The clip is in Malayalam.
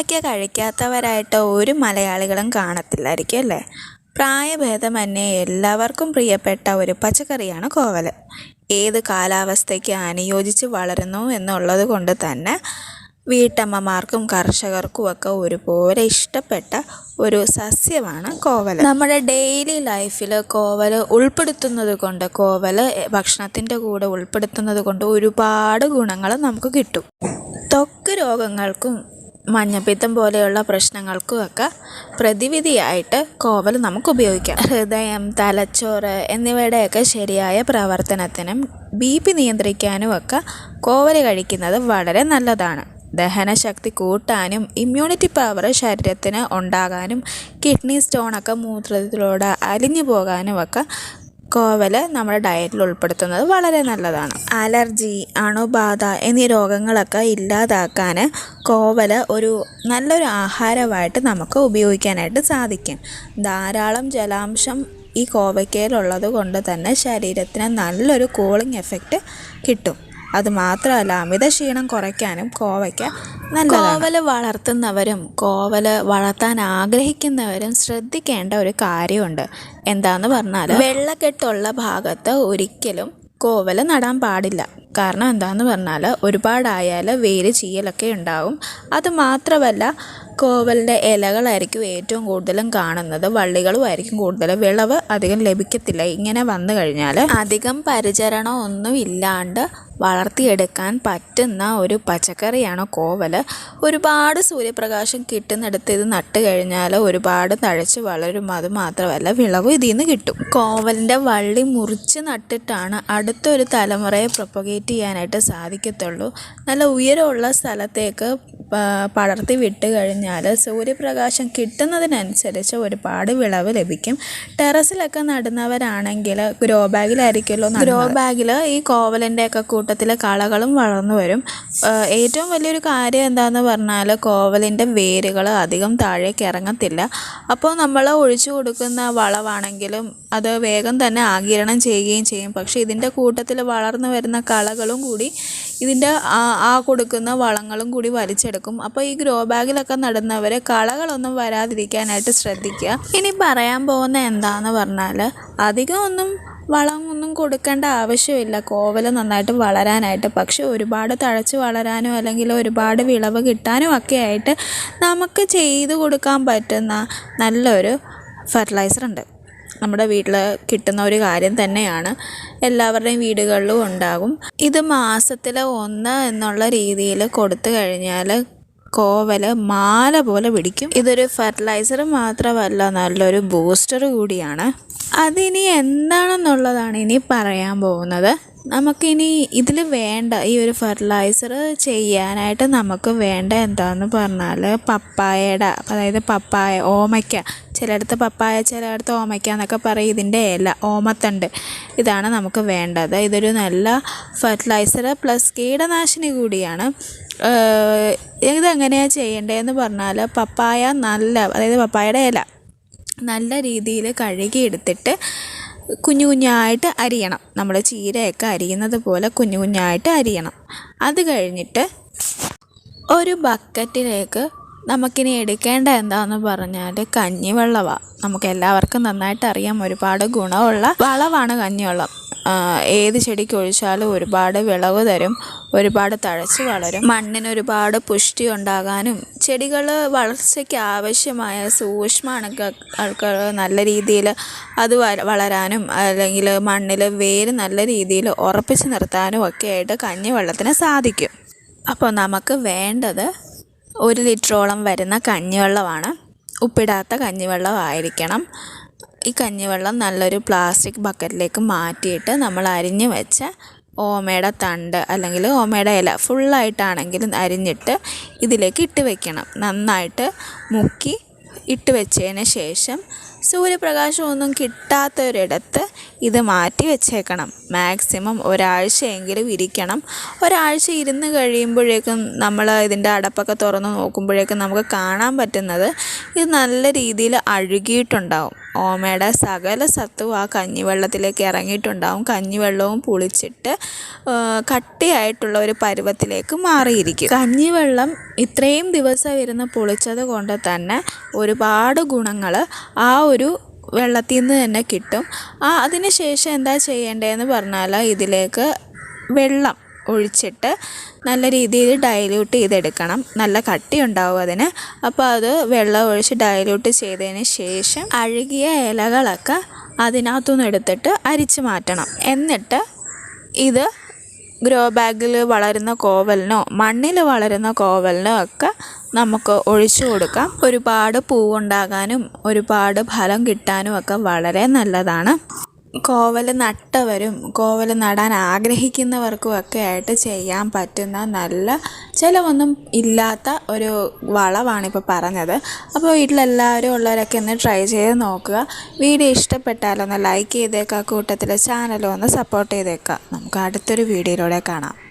കോവയ്ക്ക കഴിക്കാത്തവരായിട്ട് ഒരു മലയാളികളും കാണത്തില്ലായിരിക്കും അല്ലേ? പ്രായഭേദമന്യേ എല്ലാവർക്കും പ്രിയപ്പെട്ട ഒരു പച്ചക്കറിയാണ് കോവൽ ഏത് കാലാവസ്ഥയ്ക്ക് അനുയോജിച്ച് വളരുന്നു എന്നുള്ളത് കൊണ്ട് തന്നെ വീട്ടമ്മമാർക്കും കർഷകർക്കും ഒക്കെ ഒരുപോലെ ഇഷ്ടപ്പെട്ട ഒരു സസ്യമാണ് കോവൽ നമ്മുടെ ഡെയിലി ലൈഫിൽ കോവൽ ഉൾപ്പെടുത്തുന്നത് കൊണ്ട് കോവൽ ഭക്ഷണത്തിന്റെ കൂടെ ഉൾപ്പെടുത്തുന്നത് കൊണ്ട് ഒരുപാട് ഗുണങ്ങൾ നമുക്ക് കിട്ടും. ത്വക്ക് രോഗങ്ങൾക്കും മഞ്ഞപ്പിത്തം പോലെയുള്ള പ്രശ്നങ്ങൾക്കും ഒക്കെ പ്രതിവിധിയായിട്ട് കോവൽ നമുക്ക് ഉപയോഗിക്കാം ഹൃദയം തലച്ചോറ് എന്നിവയുടെയൊക്കെ ശരിയായ പ്രവർത്തനത്തിനും ബി പി നിയന്ത്രിക്കാനും ഒക്കെ കോവൽ കഴിക്കുന്നത് വളരെ നല്ലതാണ്. ദഹനശക്തി കൂട്ടാനും ഇമ്മ്യൂണിറ്റി പവർ ശരീരത്തിന് ഉണ്ടാകാനും കിഡ്നി സ്റ്റോണൊക്കെ മൂത്രത്തിലൂടെ അലിഞ്ഞു പോകാനും ഒക്കെ കോവൽ നമ്മുടെ ഡയറ്റിൽ ഉൾപ്പെടുത്തുന്നത് വളരെ നല്ലതാണ്. അലർജി അണുബാധ എന്നീ രോഗങ്ങളൊക്കെ ഇല്ലാതാക്കാൻ കോവൽ ഒരു നല്ലൊരു ആഹാരമായിട്ട് നമുക്ക് ഉപയോഗിക്കാനായിട്ട് സാധിക്കും. ധാരാളം ജലാംശം ഈ കോവയ്ക്കയിലുള്ളത് കൊണ്ട് തന്നെ ശരീരത്തിന് നല്ലൊരു കൂളിംഗ് എഫക്റ്റ് കിട്ടും. അതുമാത്രമല്ല അമിത ക്ഷീണം കുറയ്ക്കാനും കോവയ്ക്ക നല്ല കോവൽ വളർത്തുന്നവരും കോവൽ വളർത്താൻ ആഗ്രഹിക്കുന്നവരും ശ്രദ്ധിക്കേണ്ട ഒരു കാര്യമുണ്ട്. എന്താന്ന് പറഞ്ഞാൽ വെള്ളക്കെട്ടുള്ള ഭാഗത്ത് ഒരിക്കലും കോവൽ നടാൻ പാടില്ല. കാരണം എന്താന്ന് പറഞ്ഞാൽ ഒരുപാടായാൽ വേര് ചീയലൊക്കെ ഉണ്ടാവും. അത് മാത്രമല്ല കോവലിന്റെ ഇലകളായിരിക്കും ഏറ്റവും കൂടുതലും കാണുന്നത്. വള്ളികളും ആയിരിക്കും കൂടുതൽ വിളവ് അധികം ലഭിക്കത്തില്ല. ഇങ്ങനെ വന്നു കഴിഞ്ഞാൽ അധികം പരിചരണം ഒന്നും ഇല്ലാണ്ട് വളർത്തിയെടുക്കാൻ പറ്റുന്ന ഒരു പച്ചക്കറിയാണ് കോവൽ? ഒരുപാട് സൂര്യപ്രകാശം കിട്ടുന്നിടത്ത് ഇത് നട്ട് കഴിഞ്ഞാൽ ഒരുപാട് തഴച്ച് വളരും. അത് മാത്രമല്ല വിളവ് ഇതിൽ നിന്ന് കിട്ടും. കോവലിന്റെ വള്ളി മുറിച്ച് നട്ടിട്ടാണ് അടുത്തൊരു തലമുറയെ പ്രൊപ്പഗേറ്റ് ചെയ്യാനായിട്ട് സാധിക്കത്തുള്ളൂ. നല്ല ഉയരമുള്ള സ്ഥലത്തേക്ക് പടർത്തി വിട്ട് കഴിഞ്ഞാൽ സൂര്യപ്രകാശം കിട്ടുന്നതിനനുസരിച്ച് ഒരുപാട് വിളവ് ലഭിക്കും. ടെറസിലൊക്കെ നടുന്നവരാണെങ്കിൽ ഗ്രോ ബാഗിലായിരിക്കുമല്ലോ ഗ്രോ ബാഗിൽ ഈ കോവലിന്റെ ഒക്കെ കൂട്ടത്തിൽ കളകളും വളർന്നു വരും. ഏറ്റവും വലിയൊരു കാര്യം എന്താണെന്ന് പറഞ്ഞാൽ കോവലിന്റെ വേരുകൾ അധികം താഴേക്ക് ഇറങ്ങത്തില്ല. അപ്പോൾ നമ്മൾ ഒഴിച്ചു കൊടുക്കുന്ന വളവാണെങ്കിലും അത് വേഗം തന്നെ ആകിരണം ചെയ്യുകയും ചെയ്യും. പക്ഷേ ഇതിന്റെ കൂട്ടത്തിൽ വളർന്നു വരുന്ന കളകളും കൂടി ഇതിന്റെ ആ കൊടുക്കുന്ന വളങ്ങളും കൂടി വലിച്ചെടുക്കും. അപ്പോൾ ഈ ഗ്രോ ബാഗിലൊക്കെ നടുന്നവർ കളകളൊന്നും വരാതിരിക്കാനായിട്ട് ശ്രദ്ധിക്കുക. ഇനി പറയാൻ പോകുന്ന എന്താണെന്ന് പറഞ്ഞാൽ അധികം ഒന്നും വളമൊന്നും കൊടുക്കേണ്ട ആവശ്യമില്ല. കോവൽ നന്നായിട്ട് വളരാനായിട്ട്. പക്ഷെ ഒരുപാട് തഴച്ച് വളരാനോ അല്ലെങ്കിൽ ഒരുപാട് വിളവ് കിട്ടാനോ ഒക്കെ ആയിട്ട് നമുക്ക് ചെയ്ത് കൊടുക്കാൻ പറ്റുന്ന നല്ലൊരു ഫെർട്ടിലൈസർ ഉണ്ട്. നമ്മുടെ വീട്ടിൽ കിട്ടുന്ന ഒരു കാര്യം തന്നെയാണ്. എല്ലാവരുടെയും വീടുകളിലും ഉണ്ടാകും. ഇത് മാസത്തിൽ ഒന്ന് എന്നുള്ള രീതിയിൽ കൊടുത്തു കഴിഞ്ഞാൽ കോവൽ മാല പോലെ പിടിക്കും. ഇതൊരു ഫെർട്ടിലൈസർ മാത്രമല്ല നല്ലൊരു ബൂസ്റ്റർ കൂടിയാണ്. അതിനി എന്താണെന്നുള്ളതാണ് ഇനി പറയാൻ പോകുന്നത്. നമുക്കിനി ഇതിൽ വേണ്ട ഈ ഒരു ഫെർട്ടിലൈസർ ചെയ്യാനായിട്ട് നമുക്ക് വേണ്ട എന്താണെന്ന് പറഞ്ഞാൽ പപ്പായയുടെ അതായത് പപ്പായ ഓമയ്ക്ക ചിലയിടത്ത് പപ്പായ ചിലയിടത്ത് ഓമയ്ക്ക എന്നൊക്കെ പറയും. ഇതിന്റെ ഇല ഓമത്തണ്ട്. ഇതാണ് നമുക്ക് വേണ്ടത്. ഇതൊരു നല്ല ഫെർട്ടിലൈസർ പ്ലസ് കീടനാശിനി കൂടിയാണ്. ഇതെങ്ങനെയാണ് ചെയ്യേണ്ടതെന്ന് പറഞ്ഞാൽ പപ്പായ നല്ല അതായത് പപ്പായയുടെ ഇല നല്ല രീതിയിൽ കഴുകിയെടുത്തിട്ട് കുഞ്ഞു കുഞ്ഞായിട്ട് അരിയണം. നമ്മൾ ചീരയൊക്കെ അരിയുന്നത് പോലെ കുഞ്ഞു കുഞ്ഞായിട്ട് അരിയണം. അത് കഴിഞ്ഞിട്ട് ഒരു ബക്കറ്റിലേക്ക് നമുക്കിനി എടുക്കേണ്ട എന്താണെന്ന് പറഞ്ഞാൽ കഞ്ഞിവെള്ളമാണ് നമുക്ക് എല്ലാവർക്കും നന്നായിട്ട് അറിയാം ഒരുപാട് ഗുണമുള്ള വളമാണ് കഞ്ഞിവെള്ളം. ഏത് ചെടിക്ക് ഒഴിച്ചാലും ഒരുപാട് വിളവ് തരും ഒരുപാട് തഴച്ച് വളരും. മണ്ണിന് ഒരുപാട് പുഷ്ടി ഉണ്ടാകാനും ചെടികൾ വളർച്ചയ്ക്ക് ആവശ്യമായ സൂക്ഷ്മ അണുക്കൾ നല്ല രീതിയിൽ അത് വളരാനും അല്ലെങ്കിൽ മണ്ണിൽ വേര് നല്ല രീതിയിൽ ഉറപ്പിച്ച് നിർത്താനും ഒക്കെ ആയിട്ട് കഞ്ഞിവെള്ളത്തിന് സാധിക്കും. അപ്പോൾ നമുക്ക് വേണ്ടത് ഒരു ലിറ്ററോളം വരുന്ന കഞ്ഞിവെള്ളമാണ്. ഉപ്പിടാത്ത കഞ്ഞിവെള്ളമായിരിക്കണം. ഈ കഞ്ഞിവെള്ളം നല്ലൊരു പ്ലാസ്റ്റിക് ബക്കറ്റിലേക്ക് മാറ്റിയിട്ട് നമ്മൾ അരിഞ്ഞു വെച്ച ഓമയുടെ തണ്ട് അല്ലെങ്കിൽ ഓമയുടെ ഇല ഫുള്ളായിട്ടാണെങ്കിലും അരിഞ്ഞിട്ട് ഇതിലേക്ക് ഇട്ട് വെക്കണം. നന്നായിട്ട് മുക്കി ഇട്ട് വെച്ചതിന് ശേഷം സൂര്യപ്രകാശമൊന്നും കിട്ടാത്തൊരിടത്ത് ഇത് മാറ്റി വെച്ചേക്കണം. മാക്സിമം ഒരാഴ്ചയെങ്കിലും ഇരിക്കണം. ഒരാഴ്ച ഇരുന്ന് കഴിയുമ്പോഴേക്കും നമ്മൾ ഇതിന്റെ അടപ്പൊക്കെ തുറന്ന് നോക്കുമ്പോഴേക്കും നമുക്ക് കാണാൻ പറ്റുന്നത് ഇത് നല്ല രീതിയിൽ അഴുകിയിട്ടുണ്ടാവും. ഓമയുടെ സകല സത്തും ആ കഞ്ഞിവെള്ളത്തിലേക്ക് ഇറങ്ങിയിട്ടുണ്ടാവും. കഞ്ഞിവെള്ളവും പുളിച്ചിട്ട് കട്ടിയായിട്ടുള്ള ഒരു പരുവത്തിലേക്ക് മാറിയിരിക്കും. കഞ്ഞിവെള്ളം ഇത്രയും ദിവസം ഇരുന്ന് പുളിച്ചത് കൊണ്ട് തന്നെ ഒരുപാട് ഗുണങ്ങൾ ആ ഒരു വെള്ളത്തിൽ നിന്ന് തന്നെ കിട്ടും. ആ അതിന് ശേഷം എന്താ ചെയ്യേണ്ടതെന്ന് പറഞ്ഞാൽ ഇതിലേക്ക് വെള്ളം ഒഴിച്ചിട്ട് നല്ല രീതിയിൽ ഡൈല്യൂട്ട് ചെയ്തെടുക്കണം. നല്ല കട്ടി ഉണ്ടാവും അതിന്. അപ്പോൾ അത് വെള്ളം ഒഴിച്ച് ഡൈല്യൂട്ട് ചെയ്തതിന് ശേഷം അഴുകിയ ഇലകളൊക്കെ അതിനകത്തുനിന്ന് എടുത്തിട്ട് അരിച്ച് മാറ്റണം. എന്നിട്ട് ഇത് ഗ്രോ ബാഗിൽ വളരുന്ന കോവലിനോ മണ്ണിൽ വളരുന്ന കോവലിനോ ഒക്കെ നമുക്ക് ഒഴിച്ചു കൊടുക്കാം. ഒരുപാട് പൂവുണ്ടാകാനും ഒരുപാട് ഫലം കിട്ടാനും ഒക്കെ വളരെ നല്ലതാണ്. കോവൽ നട്ടവരും കോവൽ നടാൻ ആഗ്രഹിക്കുന്നവർക്കും ഒക്കെ ആയിട്ട് ചെയ്യാൻ പറ്റുന്ന നല്ല ചിലവൊന്നും ഇല്ലാത്ത ഒരു വളമാണിപ്പോൾ പറഞ്ഞത്. അപ്പോൾ വീട്ടിലെല്ലാവരും ഉള്ളവരൊക്കെ ഒന്ന് ട്രൈ ചെയ്ത് നോക്കുക. വീഡിയോ ഇഷ്ടപ്പെട്ടാലൊന്ന് ലൈക്ക് ചെയ്തേക്കുക. കൂട്ടത്തിൽ ചാനലും ഒന്ന് സപ്പോർട്ട് ചെയ്തേക്കുക. നമുക്ക് അടുത്തൊരു വീഡിയോയിലൂടെ കാണാം.